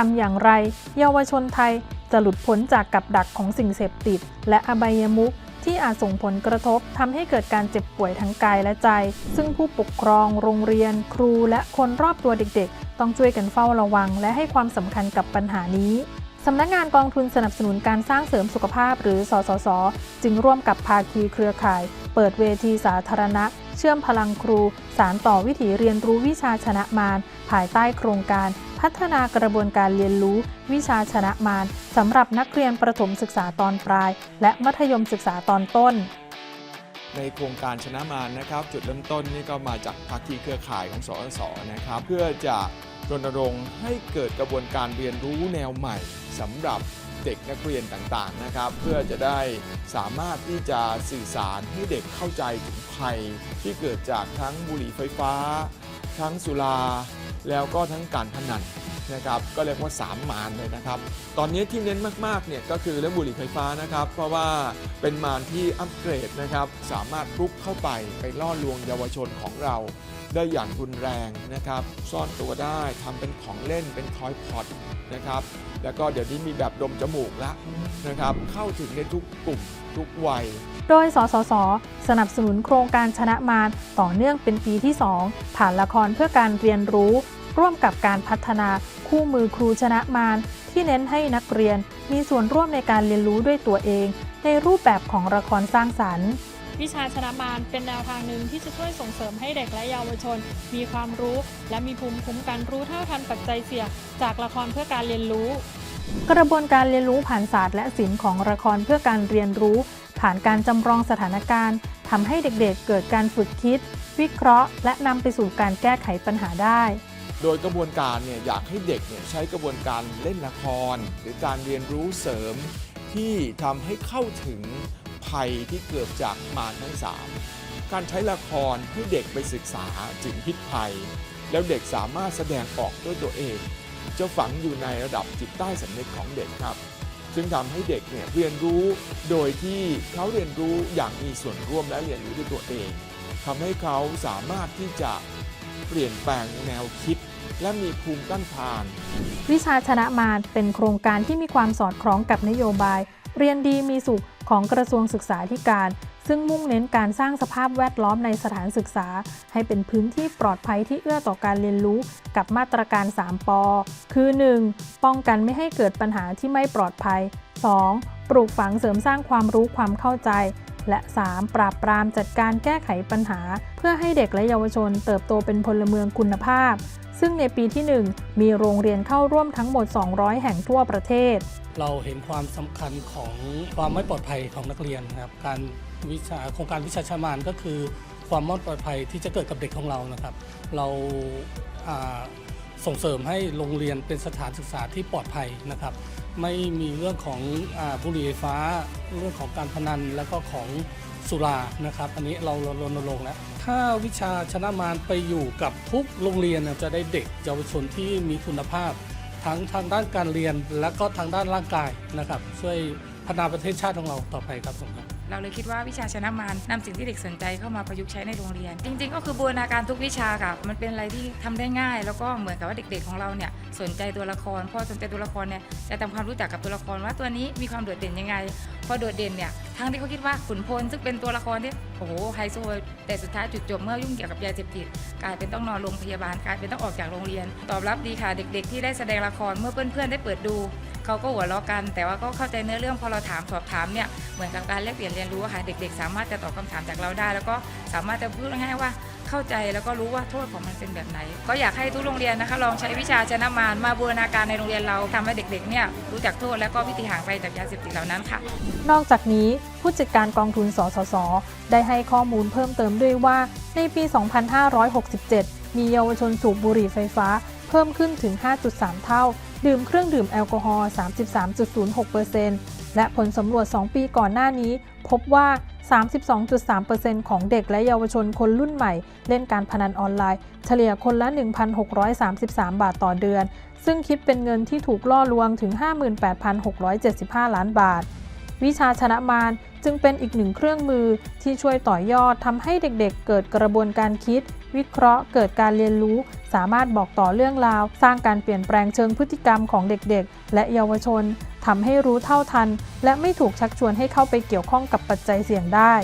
ทำอย่างไร เยาวชนไทยจะหลุดพ้นจากกับดักของสิ่งเสพติด และอบายมุขที่อาจส่งผลกระทบทำให้เกิดการเจ็บป่วยทั้งกายและใจ ซึ่งผู้ปกครอง โรงเรียน ครูและคนรอบตัวเด็กๆ ต้องช่วยกันเฝ้าระวัง และให้ความสำคัญกับปัญหานี้สำนักงานกองทุนสนับสนุนการสร้างเสริมสุขภาพหรือ สสส จึงร่วมกับภาคีเครือข่าย เปิดเวทีสาธารณะ เชื่อมพลังครู สารต่อวิถีเรียนรู้วิชาชนะมาร ภายใต้โครงการ พัฒนากระบวนการเรียนรู้ วิชาชนะมารสำหรับนักเรียนประถมศึกษาตอนปลาย และมัธยมศึกษาตอนต้น ในโครงการชนะมารนะครับ จุดเริ่มต้นนี่ก็มาจากภาคีเครือข่ายของสสสนะครับ เพื่อจะ รณรงค์ให้เกิดกระบวนการเรียนรู้แนวใหม่สำหรับเด็กนักเรียนต่างๆนะครับ เพื่อจะได้สามารถที่จะสื่อสารให้เด็กเข้าใจถึงภัยที่เกิดจากทั้งบุหรี่ไฟฟ้า ทั้งสุราแล้วก็ทั้งการพนันนะครับก็เรียกว่า3มารเลยนะครับ ตอนนี้ที่เน้นมากๆเนี่ยก็คือเรื่องบุหรี่ไฟฟ้านะครับ เพราะว่าเป็นมารที่อัปเกรดนะครับสามารถรุกเข้าไปไปล่อลวงเยาวชนของเรา ได้อย่างรุนแรงนะครับ ซ่อนตัวได้ทำเป็นของเล่นเป็นทอยพอตนะครับ แล้วก็เดี๋ยวนี้มีแบบดมจมูกแล้วนะครับ เข้าถึงในทุกกลุ่มทุกวัย โดย สสส สนับสนุนโครงการชนะมารต่อเนื่องเป็นปีที่ 2 ผ่านละครเพื่อการเรียนรู้ ร่วมกับการพัฒนาคู่มือครูชนะมารที่เน้นให้นักเรียนมีส่วนร่วมในการเรียนรู้ด้วยตัวเอง ในรูปแบบของละครสร้างสรรค์ วิชาชนะมารเป็นแนวทางหนึ่งที่จะช่วยส่งเสริมให้เด็กและเยาวชน มีความรู้ และมีภูมิคุ้มกันรู้เท่าทันปัจจัยเสี่ยงจากละครเพื่อการเรียนรู้ กระบวนการเรียนรู้ผ่านศาสตร์และศิลป์ของละครเพื่อการเรียนรู้ ผ่านการจำลองสถานการณ์ทำให้เด็กๆเกิดการฝึกคิด วิเคราะห์ และนำไปสู่การแก้ไขปัญหาได้โดยกระบวนการเนี่ยอยากให้เด็กเนี่ยใช้กระบวนการเล่นละคร หรือการเรียนรู้เสริมที่ทำให้เข้าถึง ภัยที่เกิดจากมารทั้ง 3 การใช้ละครให้เด็กไปศึกษาถึงพิษภัย แล้วเด็กสามารถแสดงออกด้วยตัวเอง จะฝังอยู่ในระดับจิตใต้สำนึกของเด็กครับ ซึ่งทำให้เด็กเนี่ยเรียนรู้โดยที่เขาเรียนรู้อย่างมีส่วนร่วมและเรียนรู้ด้วยตัวเองทำให้เขาสามารถที่จะเปลี่ยนแปลงแนวคิด และมีภูมิต้านทาน วิชาชนะมารเป็นโครงการที่มีความสอดคล้องกับนโยบาย เรียนดีมีสุข ของกระทรวงศึกษาธิการ ซึ่งมุ่งเน้นการสร้างสภาพแวดล้อมในสถานศึกษา ให้เป็นพื้นที่ปลอดภัยที่เอื้อต่อการเรียนรู้กับมาตรการ 3 ปอ คือ 1. ป้องกันไม่ให้เกิดปัญหาที่ไม่ปลอดภัย 2. ปลูกฝังเสริมสร้างความรู้ความเข้าใจ และ 3. ปราบปรามจัดการแก้ไขปัญหา เพื่อให้เด็กและเยาวชนเติบโตเป็นพลเมืองคุณภาพ ซึ่งในปีที่ 1 มีโรงเรียนเข้าร่วมทั้งหมด 200 แห่งทั่วประเทศ เราเห็นความสำคัญของความไม่ปลอดภัยของนักเรียนนะครับ การวิชาโครงการวิชาชามานก็คือ ความไม่ปลอดภัยที่จะเกิดกับเด็กของเรานะครับ เราส่งเสริมให้โรงเรียนเป็นสถานศึกษาที่ปลอดภัยนะครับ ไม่มีเรื่องของอบุหรี่ไฟฟ้า เรื่องของการพนันแล้วก็ของสุรานะครับ อันนี้เรารณรงค์แล้วถ้าวิชาชนะมารไปอยู่กับทุกโรงเรียนจะได้เด็กเยาวชนที่มีคุณภาพ ทั้งทางด้านการเรียนและก็ทางด้านร่างกายนะครับช่วยพัฒนาประเทศชาติของเราต่อไปครับผมครับ เราเลยคิดว่าวิชาชนะมารนำสิ่งที่เด็กสนใจเข้ามาประยุกต์ใช้ในโรงเรียน จริง ๆ ก็คือบูรณาการทุกวิชาค่ะมันเป็นอะไรที่ทำได้ง่าย แล้วก็เหมือนกับว่าเด็ก ๆ ของเราเนี่ยสนใจตัวละครพอสนใจตัวละครเนี่ยจะทำความรู้จักกับตัวละครว่าตัวนี้มีความโดดเด่นยังไง พอโดดเด่นเนี่ยทั้งที่เขาคิดว่าขุนพลซึ่งเป็นตัวละครที่โอ้โหไฮโซแต่สุดท้ายจุดจบเมื่อยุ่งเกี่ยวกับยาเสพติดกลายเป็นต้องนอนโรงพยาบาลกลายเป็นต้องออกจากโรงเรียน ตอบรับดีค่ะเด็ก ๆ ที่ได้แสดงละครเมื่อเพื่อนๆได้เปิดดู เขาก็หัวเราะกัน แต่ว่าก็เข้าใจเนื้อเรื่องพอเราถามสอบถามเนี่ยเหมือนกับการแลกเปลี่ยนเรียนรู้ค่ะเด็ก ๆ สามารถจะตอบคำถามจากเราได้ แล้วก็สามารถจะพูดง่ายๆว่าเข้าใจแล้วก็รู้ว่าโทษของมันเป็นแบบไหน ก็อยากให้ทุกโรงเรียนนะคะลองใช้วิชาชนะมารมาบูรณาการในโรงเรียนเราทำให้เด็กๆเนี่ยรู้จักโทษและก็วิธีห่างไกลจากยาเสพติดเหล่านั้นค่ะ นอกจากนี้ผู้จัดการกองทุนสสส ได้ให้ข้อมูลเพิ่มเติมด้วยว่าในปี 2567 มีเยาวชนสูบบุหรี่ไฟฟ้า เพิ่มขึ้นถึง 5.3 เท่า ดื่มเครื่องดื่มแอลกอฮอล์ 33.06%และผลสำรวจ 2 ปีก่อนหน้านี้ พบว่า 32.3%ของเด็กและเยาวชนคนรุ่นใหม่ เล่นการพนันออนไลน์ เฉลี่ยคนละ 1,633 บาทต่อเดือน ซึ่งคิดเป็นเงินที่ถูกล่อลวงถึง 58,675 ล้านบาท วิชาชนะมารจึงเป็นอีกหนึ่งเครื่องมือที่ช่วยต่อยอดทำให้เด็กๆ เกิดกระบวนการคิด วิเคราะห์เกิดการเรียนรู้ สามารถบอกต่อเรื่องราว สร้างการเปลี่ยนแปลงเชิงพฤติกรรมของเด็กๆ และเยาวชนทำให้รู้เท่าทัน และไม่ถูกชักชวนให้เข้าไปเกี่ยวข้องกับปัจจัยเสี่ยงได้